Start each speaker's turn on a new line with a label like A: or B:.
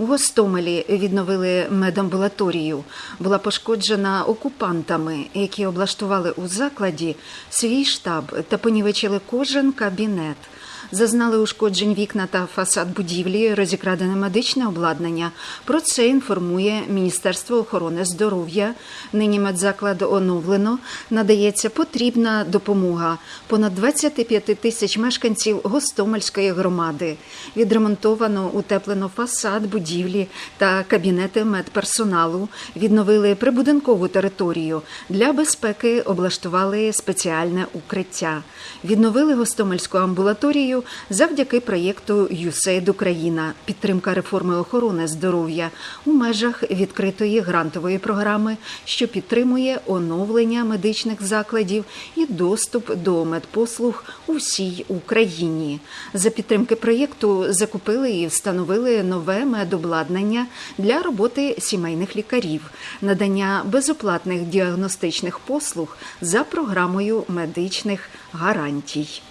A: У Гостомелі відновили медамбулаторію. Була пошкоджена окупантами, які облаштували у закладі свій штаб та понівечили кожен кабінет. Зазнали ушкоджень вікна та фасад будівлі, розікрадене медичне обладнання. Про це інформує Міністерство охорони здоров'я. Нині медзаклад оновлено. Надається потрібна допомога. Понад 25 тисяч мешканців Гостомельської громади. Відремонтовано утеплено фасад будівлі та кабінети медперсоналу. Відновили прибудинкову територію. Для безпеки облаштували спеціальне укриття. Відновили Гостомельську амбулаторію завдяки проєкту «USAID Україна. Підтримка реформи охорони здоров'я у межах відкритої грантової програми, що підтримує оновлення медичних закладів і доступ до медпослуг у всій Україні. За підтримки проєкту закупили і встановили нове медобладнання для роботи сімейних лікарів, надання безоплатних діагностичних послуг за програмою медичних гарантій.